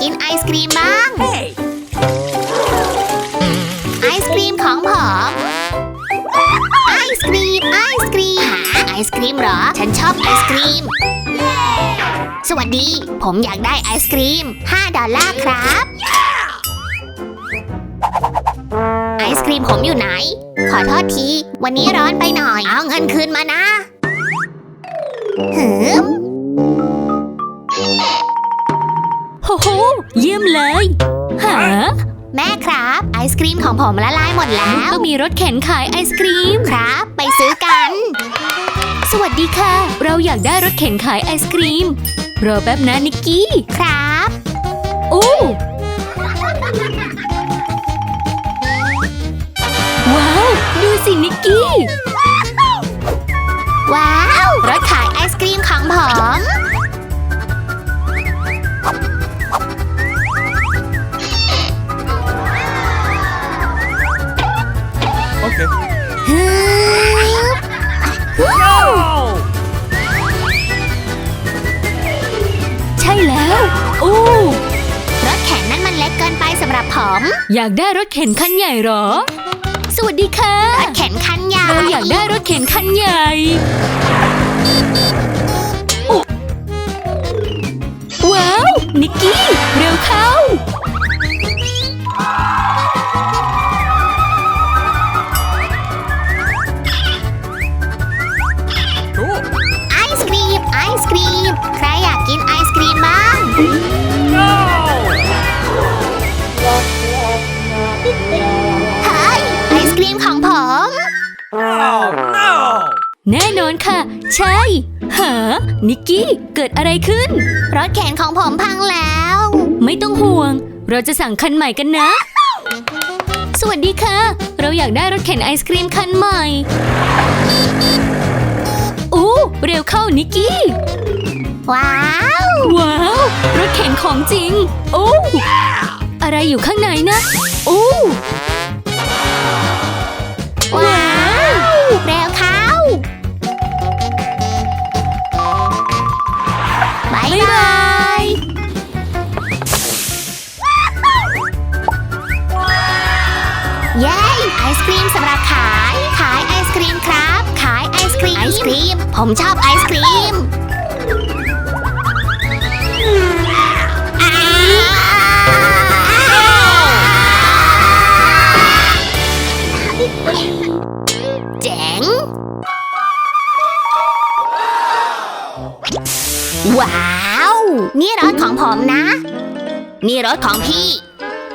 กรีมบ้าง ไอศกรีมของผม ไอศกรีม ไอศกรีม หาไอศกรีมเหรอ ฉันชอบไอศกรีม สวัสดี ผมอยากได้ไอศกรีม 5 ดอลลาร์ครับ ไอศกรีมผมอยู่ไหน ขอโทษที วันนี้ร้อนไปหน่อย เอาเงินคืนมานะหืม ครับ ไอศกรีมของผมละลายหมดแล้ว ก็มีรถเข็นขายไอศกรีมครับ ไปซื้อกัน สวัสดีค่ะ เราอยากได้รถเข็นขายไอศกรีม รอแป๊บนะนิกกี้ ครับโอ้ว้าว ดูสินิกกี้ ว้าว รถขายไอศกรีมของผม อยากได้รถเข็นคันใหญ่เหรอ สวัสดีค่ะรถเข็นคันใหญ่เราอยากได้รถเข็นคันใหญ่โอ้ว้าว นิกกี้ เร็วเข้า แน่นอนค่ะ ใช่ หา นิกกี้ เกิดอะไรขึ้น รถเข็นของผมพังแล้ว ไม่ต้องห่วง เราจะสั่งคันใหม่กันนะ สวัสดีค่ะ เราอยากได้รถเข็นไอศครีมคันใหม่โอ้เร็วเข้านิกกี้ ว้าว ว้าว รถเข็นของจริง โอ้ อะไรอยู่ข้างในนะ โอ้ เย้ไอศครีมสำหรับขาย ขายไอศครีมครับ ขายไอศครีมไอศครีม ผมชอบไอศครีมอ้าวเจ๋ง ว้าว นี่รถของผมนะ นี่รถของพี่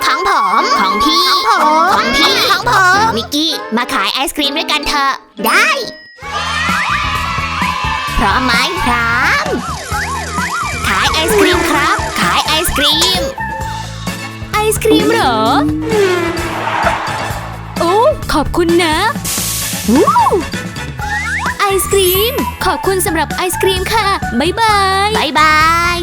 ของผม ของพี่ ของผมของพี่ของผม มิกกี้มาขายไอศครีมด้วยกันเถอะ ได้ พร้อมไหมพร้อมขายไอศครีมครับ ขายไอศครีม ไอศครีมเหรอโอ้ขอบคุณนะวู้ไอศครีม ขอบคุณสำหรับไอศครีมค่ะ บ๊ายบายบายบาย